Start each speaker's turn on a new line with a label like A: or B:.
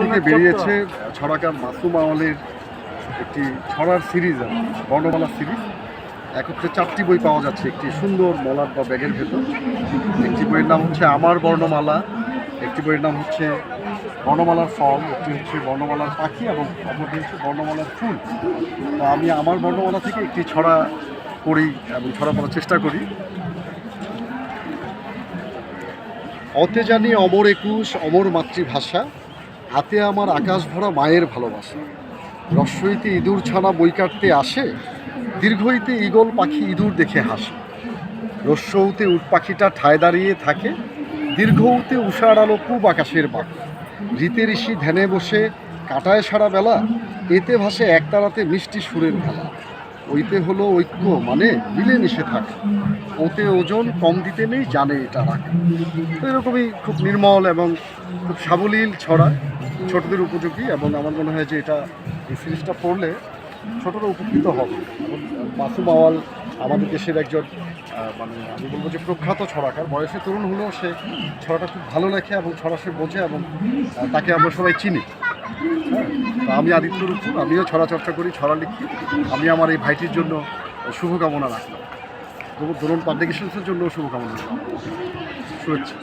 A: থেকে বেরিয়েছে ছড়াকার মাসুম আমলের একটি ছড়ার সিরিজ বর্ণমালা সিরিজ। একত্রে চারটি বই পাওয়া যাচ্ছে একটি সুন্দর মলার বা ব্যাগের ভেতর। একটি বইয়ের নাম হচ্ছে আমার বর্ণমালা একটি বইয়ের নাম হচ্ছে বর্ণমালার ফল একটি হচ্ছে বর্ণমালার পাখি এবং অপরটি হচ্ছে বর্ণমালার ফুল। তো আমি আমার বর্ণমালা থেকে একটি ছড়া করি এবং ছড়া পড়ার চেষ্টা করি। অতে জানি অমর একুশ অমর মাতৃভাষা। হাতে আমার আকাশ ভরা মায়ের ভালোবাসা। রস্যইতে ইঁদুর ছানা বই কাটতে আসে, দীর্ঘইতে ঈগল পাখি ইঁদুর দেখে হাসে। রস্যৌতে উট পাখিটা ঠায় দাঁড়িয়ে থাকে দীর্ঘৌতে উষার আলো পূব আকাশের বাক। রীতে ঋষি ধ্যানে বসে কাটায় সারা বেলা, এতে ভাসে একতারাতে মিষ্টি সুরের খেলা। ওইতে হলো ঐক্য মানে মিলেমিশে থাকে। ওতে ওজন কম দিতে নেই, জানে এটা রাখে। এরকমই খুব নির্মল এবং খুব সাবলীল ছড়া। ছোটদের উপযোগী এবং আমার মনে হয় যে এটা এই সিরিজটা পড়লে ছোটরা উপকৃত হবে। মাসুম আওয়াল আমাদের দেশের একজন মানে আমি বলব যে প্রখ্যাত ছড়াকার। বয়সে তরুণ হলেও সে ছড়াটা খুব ভালো লেখে এবং ছড়া সে বোঝে এবং তাকে আমরা সবাই চিনি। হ্যাঁ আমি আদিত্য রূপুর আমিও ছড়া চর্চা করি, ছড়া লিখি। আমি আমার এই ভাইটির জন্য শুভকামনা রাখলাম। দরুন পাবলিকেশনসের জন্য শুভকামনা রাখলাম। শুভেচ্ছা।